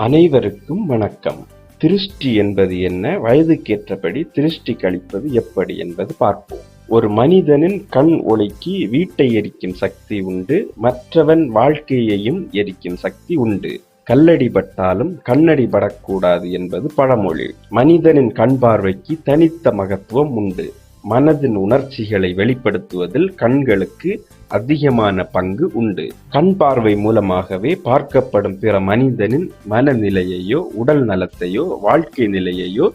அனைவருக்கும் வணக்கம். திருஷ்டி என்பது என்ன? வயதுக்கேற்றபடி திருஷ்டி கழிப்பது எப்படி என்பது பார்ப்போம். ஒரு மனிதனின் கண் ஒளிக்கு வீட்டை எரிக்கும் சக்தி உண்டு மற்றவன் வாழ்க்கையையும் எரிக்கும் சக்தி உண்டு. கல்லடி பட்டாலும் கண்ணடி படக்கூடாது என்பது பழமொழி. மனிதனின் கண் பார்வைக்கு தனித்த மகத்துவம் உண்டு. மனதின் உணர்ச்சிகளை வெளிப்படுத்துவதில் கண்களுக்கு அதிகமான பங்கு உண்டு. கண் பார்வை மூலமாகவே பார்க்கப்படும் பிற மனிதனின் மனநிலையையோ உடல் நலத்தையோ வாழ்க்கை நிலையையோ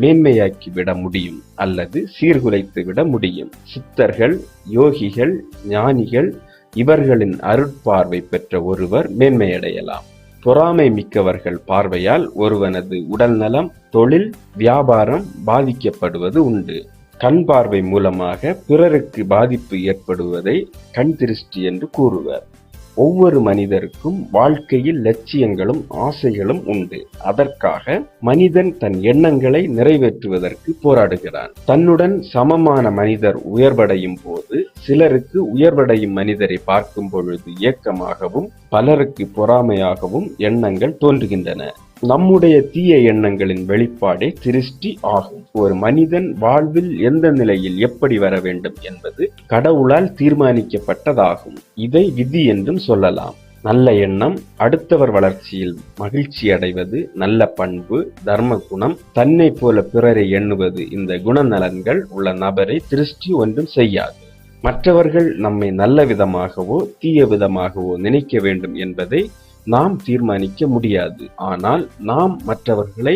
மேன்மையாக்கி விட முடியும் அல்லது சீர்குலைத்து விட முடியும். சித்தர்கள் யோகிகள் ஞானிகள் இவர்களின் அருட்பார்வை பெற்ற ஒருவர் மேன்மையடையலாம். பொறாமை மிக்கவர்கள் பார்வையால் ஒருவனது உடல்நலம் தொழில் வியாபாரம் பாதிக்கப்படுவது உண்டு. கண் பார்வை மூலமாக பிறருக்கு பாதிப்பு ஏற்படுவதை கண் திருஷ்டி என்று கூறுவர். ஒவ்வொரு மனிதருக்கும் வாழ்க்கையில் லட்சியங்களும் ஆசைகளும் உண்டு. அதற்காக மனிதன் தன் எண்ணங்களை நிறைவேற்றுவதற்கு போராடுகிறான். தன்னுடன் சமமான மனிதர் உயர்வடையும் போது சிலருக்கு உயர்வடையும் மனிதரை பார்க்கும் பொழுது ஏக்கமாகவும் பலருக்கு பொறாமையாகவும் எண்ணங்கள் தோன்றுகின்றன. நம்முடைய தீய எண்ணங்களின் வெளிப்பாடே திருஷ்டி ஆகும். ஒரு மனிதன் வாழ்வில் எந்த நிலையில் எப்படி வர வேண்டும் என்பது கடவுளால் தீர்மானிக்கப்பட்டதாகும். இதை விதி என்றும் சொல்லலாம். நல்ல எண்ணம் அடுத்தவர் வளர்ச்சியில் மகிழ்ச்சி அடைவது நல்ல பண்பு தர்ம குணம் தன்னை போல பிறரை எண்ணுவது இந்த குணநலன்கள் உள்ள நபரை திருஷ்டி ஒன்றும் செய்யாது. மற்றவர்கள் நம்மை நல்ல விதமாகவோ தீய விதமாகவோ நினைக்க வேண்டும் என்பதை நாம் தீர்மானிக்க முடியாது. ஆனால் நாம் மற்றவர்களை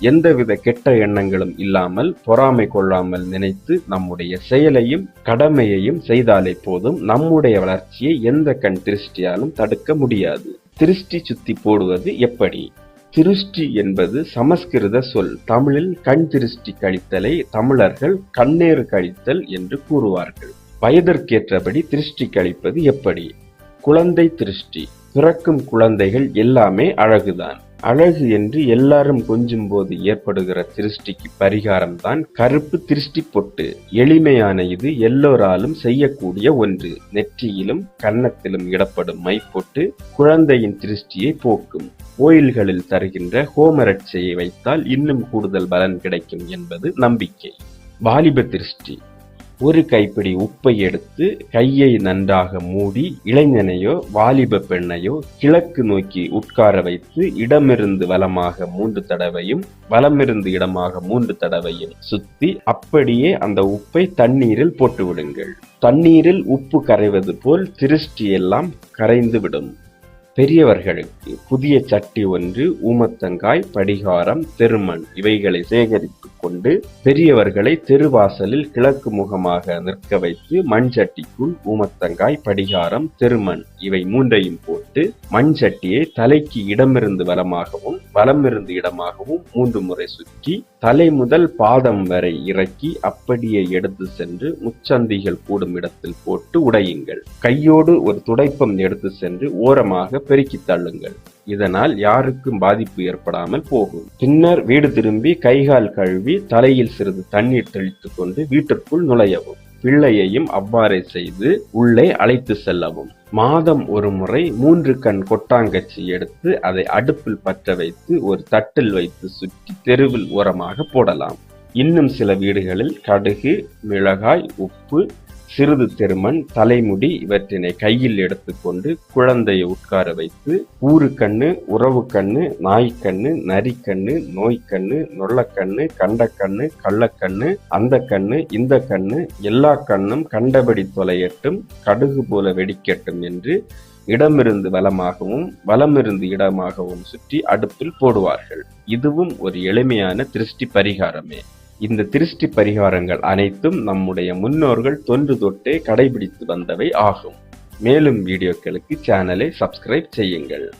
எந்தவித கெட்ட எண்ணங்களும் இல்லாமல் பொறாமை கொள்ளாமல் நினைத்து நம்முடைய செயலையும் கடமையையும் செய்தாலே போதும் நம்முடைய வளர்ச்சியை எந்த கண் திருஷ்டியாலும் தடுக்க முடியாது. திருஷ்டி சுத்தி போடுவது எப்படி? திருஷ்டி என்பது சமஸ்கிருத சொல். தமிழில் கண் திருஷ்டி கழித்தலை தமிழர்கள் கண்ணேறு கழித்தல் என்று கூறுவார்கள். வயதிற்கேற்றபடி திருஷ்டி கழிப்பது எப்படி? குழந்தை திருஷ்டி. பிறக்கும் குழந்தைகள் எல்லாமே அழகுதான். அழகு என்று எல்லாரும் கொஞ்சும் போது ஏற்படுகிற திருஷ்டிக்கு பரிகாரம் தான் கருப்பு திருஷ்டி பொட்டு எளிமையான இது எல்லோராலும் செய்யக்கூடிய ஒன்று. நெற்றியிலும் கன்னத்திலும் இடப்படும் மைப்பொட்டு குழந்தையின் திருஷ்டியை போக்கும். கோயில்களில் தருகின்ற ஹோமரட்சையை வைத்தால் இன்னும் கூடுதல் பலன் கிடைக்கும் என்பது நம்பிக்கை. வாலிப திருஷ்டி. ஒரு கைப்பிடி உப்பை எடுத்து கையை நன்றாக மூடி இளைஞனையோ வாலிப பெண்ணையோ கிழக்கு நோக்கி உட்கார வைத்து இடமிருந்து வலமாக மூன்று தடவையும் வலமிருந்து இடமாக மூன்று தடவையும் சுத்தி அப்படியே அந்த உப்பை தண்ணீரில் போட்டு விடுங்கள் தண்ணீரில் உப்பு கரைவது போல் திருஷ்டி எல்லாம் கரைந்து விடும். பெரியவர்களுக்கு புதிய சட்டி ஒன்று ஊமத்தங்காய் படிகாரம் தெருமண் இவைகளை சேகரித்து கொண்டு பெரியவர்களை தெருவாசலில் கிழக்கு முகமாக நிற்க வைத்து மண் சட்டிக்குள் ஊமத்தங்காய் படிகாரம் தெருமண் இவை மூன்றையும் போட்டு மண் சட்டியை தலைக்கு இடமிருந்து வலமாகவும் வலமிருந்து இடமாகவும் மூன்று முறை சுற்றி தலை முதல் பாதம் வரை இறக்கி அப்படியே எடுத்து சென்று முச்சந்திகள் கூடும் இடத்தில் போட்டு உடையுங்கள். கையோடு ஒரு துடைப்பம் எடுத்து சென்று ஓரமாக பெருக்கி தள்ளுங்கள். இதனால் யாருக்கும் பாதிப்பு ஏற்படாமல் போகும். பின்னர் வீடு திரும்பி கைகால் கழுவி தலையில் சிறிது தண்ணீர் தெளித்துக்கொண்டு வீட்டிற்குள் நுழையவும். பிள்ளையையும் அவ்வாறே செய்து உள்ளே அழைத்து செல்லவும். மாதம் ஒரு முறை மூன்று கண் கொட்டாங்கச்சி எடுத்து அதை அடுப்பில் பற்ற வைத்து ஒரு தட்டில் வைத்து சுற்றி தெருவில் ஓரமாக போடலாம். இன்னும் சில வீடுகளில் கடுகு மிளகாய் உப்பு சிறிது திருமண் தலைமுடி இவற்றினை கையில் எடுத்துக்கொண்டு குழந்தையை உட்கார வைத்து ஊரு கண்ணு உறவு கண்ணு நாய்க்கண்ணு நரிக்கண்ணு நோய்க்கண்ணு நொல்லக்கண்ணு கண்டக்கண்ணு கள்ளக்கண்ணு அந்த கண்ணு இந்த கண்ணு எல்லா கண்ணும் கண்டபடி தொலையட்டும் கடுகு போல வெடிக்கட்டும் என்று இடமிருந்து வலமாகவும் வலமிருந்து இடமாகவும் சுற்றி அடுப்பில் போடுவார்கள். இதுவும் ஒரு எளிமையான திருஷ்டி பரிகாரமே. இந்த திருஷ்டி பரிகாரங்கள் அனைத்தும் நம்முடைய முன்னோர்கள் தொன்று தொட்டே கடைபிடித்து வந்தவை ஆகும். மேலும் வீடியோக்களுக்கு சேனலை சப்ஸ்கிரைப் செய்யுங்கள்.